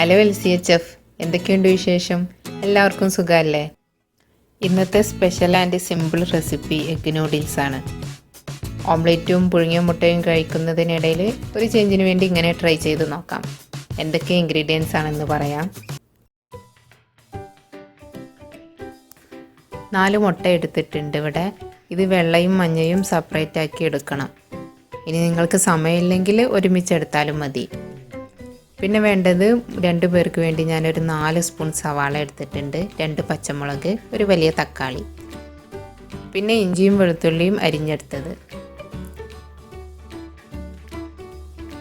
Hello L C H F എന്തൊക്കെയുണ്ട് വിശേഷം? എല്ലാവർക്കും സുഖമല്ലേ? ഇന്നത്തെ special and simple recipe egg noodles ആണ്. ഓംലെറ്റും പുഴുങ്ങിയ മുട്ടയും കഴിക്കുന്നതിനിടയിൽ ഒരു ചേഞ്ചിന് വേണ്ടി ഇങ്ങനെ ട്രൈ ചെയ്ത് നോക്കാം. എന്തൊക്കെ ഇൻഗ്രീഡിയൻസ് ആണെന്ന് പറയാം. നാല് മുട്ട എടുത്തിട്ടുണ്ട് ഇവിടെ. ഇത് വെള്ളയും മഞ്ഞയും സെപ്പറേറ്റ് ആക്കി എടുക്കണം. ഇനി നിങ്ങൾക്ക് സമയമില്ലെങ്കിൽ ഒരുമിച്ച് എടുത്താലും മതി. പിന്നെ വേണ്ടത് രണ്ട് പേർക്ക് വേണ്ടി ഞാനൊരു നാല് സ്പൂൺ സവാള എടുത്തിട്ടുണ്ട്. രണ്ട് പച്ചമുളക് ഒരു വലിയ തക്കാളി. പിന്നെ ഇഞ്ചിയും വെളുത്തുള്ളിയും അരിഞ്ഞെടുത്തത്.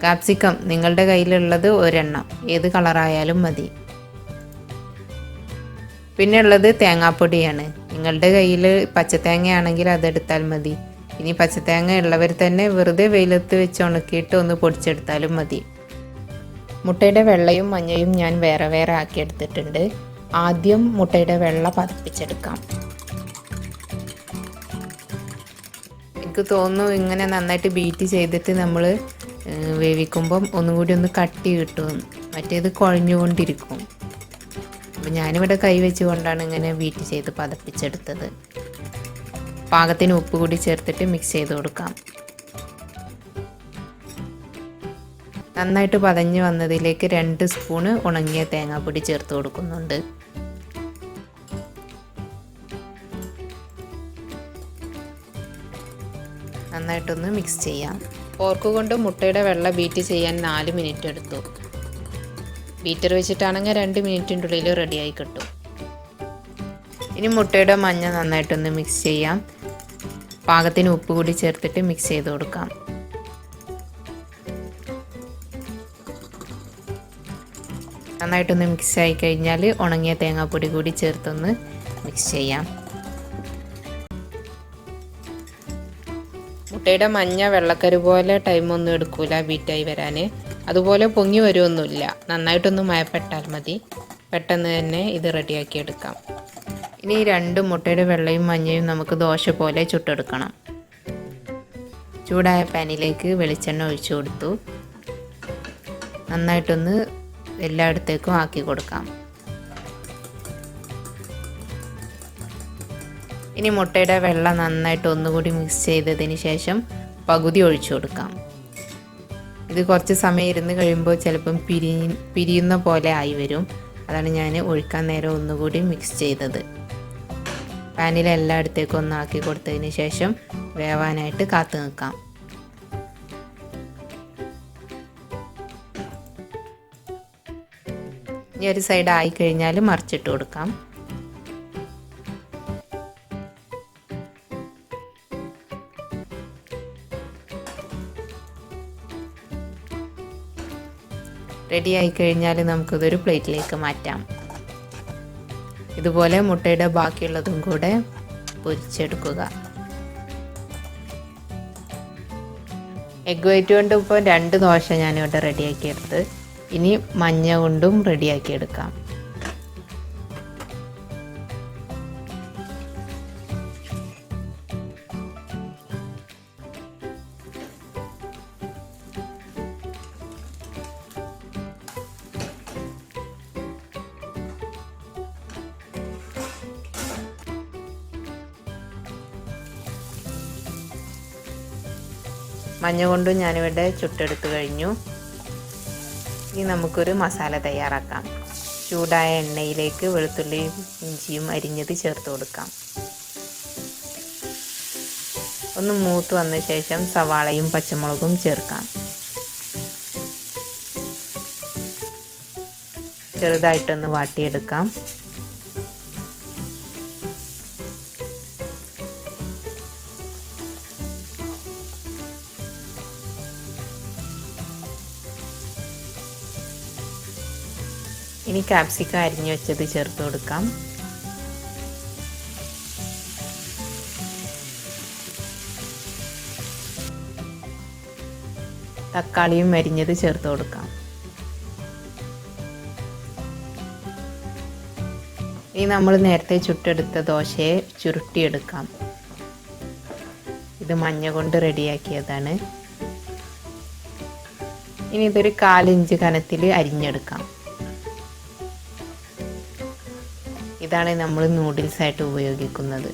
കാപ്സിക്കം നിങ്ങളുടെ കയ്യിലുള്ളത് ഒരെണ്ണം. ഏത് കളറായാലും മതി. പിന്നെ ഉള്ളത് തേങ്ങാപ്പൊടിയാണ്. നിങ്ങളുടെ കയ്യിൽ പച്ചത്തേങ്ങയാണെങ്കിൽ അതെടുത്താൽ മതി. ഇനി പച്ചത്തേങ്ങ ഉള്ളവർ തന്നെ വെറുതെ വെയിലത്ത് വെച്ച് ഉണക്കിയിട്ട് ഒന്ന് പൊടിച്ചെടുത്താലും മതി. മുട്ടയുടെ വെള്ളയും മഞ്ഞയും ഞാൻ വേറെ വേറെ ആക്കി എടുത്തിട്ടുണ്ട് ആദ്യം മുട്ടയുടെ വെള്ള പതിപ്പിച്ചെടുക്കാം. എനിക്ക് തോന്നുന്നു ഇങ്ങനെ നന്നായിട്ട് ബീറ്റ് ചെയ്തിട്ട് നമ്മൾ വേവിക്കുമ്പം ഒന്നും കൂടി ഒന്ന് കട്ടി കിട്ടും. മറ്റേത് കുഴഞ്ഞുകൊണ്ടിരിക്കും. അപ്പം ഞാനിവിടെ കൈ വെച്ചുകൊണ്ടാണ് ഇങ്ങനെ ബീറ്റ് ചെയ്ത് പതപ്പിച്ചെടുത്തത്. പാകത്തിന് ഉപ്പ് കൂടി ചേർത്തിട്ട് മിക്സ് ചെയ്ത് കൊടുക്കാം. നന്നായിട്ട് പതഞ്ഞ് വന്നതിലേക്ക് രണ്ട് സ്പൂണ് ഉണങ്ങിയ തേങ്ങാപ്പൊടി ചേർത്ത് കൊടുക്കുന്നുണ്ട്. നന്നായിട്ടൊന്ന് മിക്സ് ചെയ്യാം. ഫോർക്ക് കൊണ്ട് മുട്ടയുടെ വെള്ള ബീറ്റ് ചെയ്യാൻ നാല് മിനിറ്റ് എടുത്തു. ബീറ്റർ വെച്ചിട്ടാണെങ്കിൽ രണ്ട് മിനിറ്റിന്റെ ഉള്ളിൽ റെഡിയായി കിട്ടും. ഇനി മുട്ടയുടെ മഞ്ഞ നന്നായിട്ടൊന്ന് മിക്സ് ചെയ്യാം. പാകത്തിന് ഉപ്പ് കൂടി ചേർത്തിട്ട് മിക്സ് ചെയ്ത് കൊടുക്കാം. നന്നായിട്ടൊന്ന് മിക്സ് ആയി കഴിഞ്ഞാൽ ഉണങ്ങിയ തേങ്ങാപ്പൊടി കൂടി ചേർത്തൊന്ന് മിക്സ് ചെയ്യാം. മുട്ടയുടെ മഞ്ഞ വെള്ളക്കരു പോലെ ടൈമൊന്നും എടുക്കൂല ബീറ്റായി വരാൻ അതുപോലെ പൊങ്ങി വരുമൊന്നുമില്ല നന്നായിട്ടൊന്ന് മയപ്പെട്ടാൽ മതി. പെട്ടെന്ന് തന്നെ ഇത് റെഡിയാക്കി എടുക്കാം. ഇനി രണ്ട് മുട്ടയുടെ വെള്ളയും മഞ്ഞയും നമുക്ക് ദോശ പോലെ ചുട്ടെടുക്കണം. ചൂടായ പാനിലേക്ക് വെളിച്ചെണ്ണ ഒഴിച്ചു കൊടുത്തു. നന്നായിട്ടൊന്ന് എല്ലായിടത്തേക്കും ആക്കി കൊടുക്കാം. ഇനി മുട്ടയുടെ വെള്ളം നന്നായിട്ട് ഒന്നുകൂടി മിക്സ് ചെയ്തതിന് ശേഷം പകുതി ഒഴിച്ചു കൊടുക്കാം. ഇത് കുറച്ച് സമയം ഇരുന്ന് കഴിയുമ്പോൾ ചിലപ്പം പിരി പിരിയുന്ന പോലെ ആയി വരും. അതാണ് ഞാൻ ഒഴിക്കാൻ നേരം ഒന്നുകൂടി മിക്സ് ചെയ്തത്. പാനിൽ എല്ലായിടത്തേക്കും ഒന്ന് ആക്കി കൊടുത്തതിന് ശേഷം വേവാനായിട്ട് കാത്തു നിൽക്കാം. ഇനി ഒരു സൈഡ് ആയി കഴിഞ്ഞാൽ മറിച്ചിട്ട് കൊടുക്കാം. റെഡി ആയി കഴിഞ്ഞാൽ നമുക്കിതൊരു പ്ലേറ്റിലേക്ക് മാറ്റാം. ഇതുപോലെ മുട്ടയുടെ ബാക്കിയുള്ളതും കൂടെ പൊരിച്ചെടുക്കുക. എഗ് വൈറ്റ് കൊണ്ട് ഇപ്പോൾ രണ്ട് ദോശ ഞാനിവിടെ റെഡിയാക്കിയെടുത്ത് ഇനി മഞ്ഞ കൊണ്ടും റെഡിയാക്കി എടുക്കാം. മഞ്ഞ കൊണ്ടും ഞാനിവിടെ ചുട്ടെടുത്ത് കഴിഞ്ഞു. ഇനി നമുക്കൊരു മസാല തയ്യാറാക്കാം. ചൂടായ എണ്ണയിലേക്ക് വെളുത്തുള്ളിയും ഇഞ്ചിയും അരിഞ്ഞത് ചേർത്ത് കൊടുക്കാം. ഒന്ന് മൂത്ത് വന്ന ശേഷം സവാളയും പച്ചമുളകും ചേർക്കാം. ചെറുതായിട്ടൊന്ന് വാട്ടിയെടുക്കാം. ഇനി കാപ്സിക്ക അരിഞ്ഞു വെച്ചത് ചേർത്ത് കൊടുക്കാം. തക്കാളിയും അരിഞ്ഞത് ചേർത്ത് കൊടുക്കാം. ഇനി നമ്മൾ നേരത്തെ ചുട്ടെടുത്ത ദോശയെ ചുരുട്ടിയെടുക്കാം. ഇത് മഞ്ഞ കൊണ്ട് റെഡിയാക്കിയതാണ്. ഇനി ഇതൊരു കാലിഞ്ച് കനത്തിൽ അരിഞ്ഞെടുക്കാം. ഇതാണ് നമ്മൾ നൂഡിൽസ് ആയിട്ട് ഉപയോഗിക്കുന്നത്.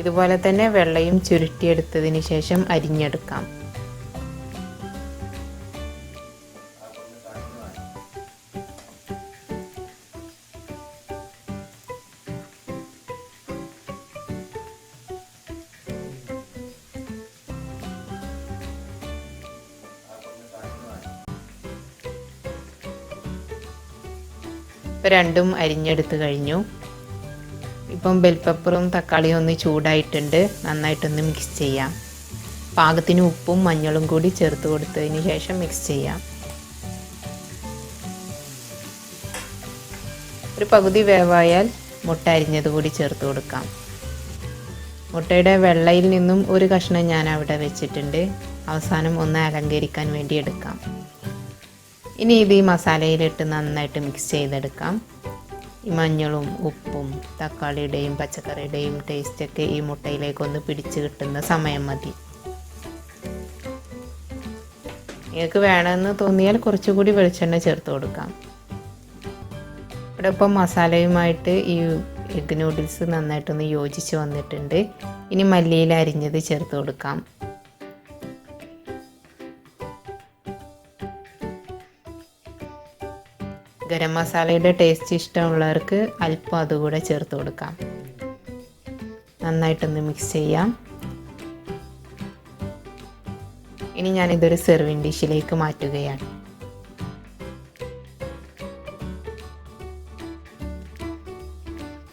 ഇതുപോലെ തന്നെ വെള്ളയും ചുരുട്ടിയെടുത്തതിന് ശേഷം അരിഞ്ഞെടുക്കാം. ഇപ്പം രണ്ടും അരിഞ്ഞെടുത്ത് കഴിഞ്ഞു. ഇപ്പം ബെൽ പെപ്പറും തക്കാളിയും ഒന്ന് ചൂടായിട്ടുണ്ട്. നന്നായിട്ടൊന്ന് മിക്സ് ചെയ്യാം. പാകത്തിന് ഉപ്പും മഞ്ഞളും കൂടി ചേർത്ത് കൊടുത്തതിന് ശേഷം മിക്സ് ചെയ്യാം. ഒരു പകുതി വേവായാൽ മുട്ട അരിഞ്ഞത് കൂടി ചേർത്ത് കൊടുക്കാം. മുട്ടയുടെ വെള്ളയിൽ നിന്നും ഒരു കഷ്ണം ഞാൻ അവിടെ വെച്ചിട്ടുണ്ട്. അവസാനം ഒന്ന് അലങ്കരിക്കാൻ വേണ്ടി എടുക്കാം. ഇനി ഇത് ഈ മസാലയിലിട്ട് നന്നായിട്ട് മിക്സ് ചെയ്തെടുക്കാം. ഈ മഞ്ഞളും ഉപ്പും തക്കാളിയുടെയും പച്ചക്കറിയുടെയും ടേസ്റ്റൊക്കെ ഈ മുട്ടയിലേക്കൊന്ന് പിടിച്ച് കിട്ടുന്ന സമയം മതി. നിങ്ങൾക്ക് വേണമെന്ന് തോന്നിയാൽ കുറച്ചുകൂടി വെളിച്ചെണ്ണ ചേർത്ത് കൊടുക്കാം. ഇവിടെ ഇപ്പം മസാലയുമായിട്ട് ഈ എഗ് നൂഡിൽസ് നന്നായിട്ടൊന്ന് യോജിച്ച് വന്നിട്ടുണ്ട്. ഇനി മല്ലിയിൽ അരിഞ്ഞത് ചേർത്ത് കൊടുക്കാം. ഗരം മസാലയുടെ ടേസ്റ്റ് ഇഷ്ടമുള്ളവർക്ക് അല്പം അതുകൂടെ ചേർത്ത് കൊടുക്കാം. നന്നായിട്ടൊന്ന് മിക്സ് ചെയ്യാം. ഇനി ഞാനിതൊരു സെർവിങ് ഡിഷിലേക്ക് മാറ്റുകയാണ്.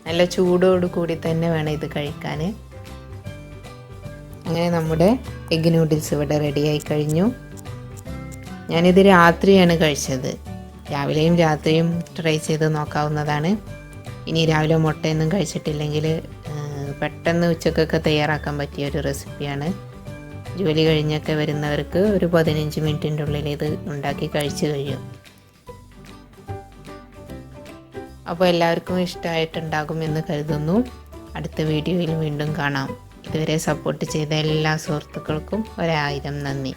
നല്ല ചൂടോട് കൂടി തന്നെ വേണം ഇത് കഴിക്കാൻ. അങ്ങനെ നമ്മുടെ എഗ് നൂഡിൽസ് ഇവിടെ റെഡിയായി കഴിഞ്ഞു. ഞാനിത് രാത്രിയാണ് കഴിച്ചത്. രാവിലെയും രാത്രിയും ട്രൈ ചെയ്ത് നോക്കാവുന്നതാണ്. ഇനി രാവിലെ മുട്ടയൊന്നും കഴിച്ചിട്ടില്ലെങ്കിൽ പെട്ടെന്ന് ഉച്ചക്കൊക്കെ തയ്യാറാക്കാൻ പറ്റിയ ഒരു റെസിപ്പിയാണ് ജോലി കഴിഞ്ഞൊക്കെ വരുന്നവർക്ക് ഒരു പതിനഞ്ച് മിനിറ്റിന്റെ ഉള്ളിൽ ഇത് ഉണ്ടാക്കി കഴിച്ചു കഴിയും. അപ്പോൾ എല്ലാവർക്കും ഇഷ്ടമായിട്ടുണ്ടാകുമെന്ന് കരുതുന്നു. അടുത്ത വീഡിയോയിൽ വീണ്ടും കാണാം. ഇതുവരെ സപ്പോർട്ട് ചെയ്ത എല്ലാ സുഹൃത്തുക്കൾക്കും ഒരായിരം നന്ദി.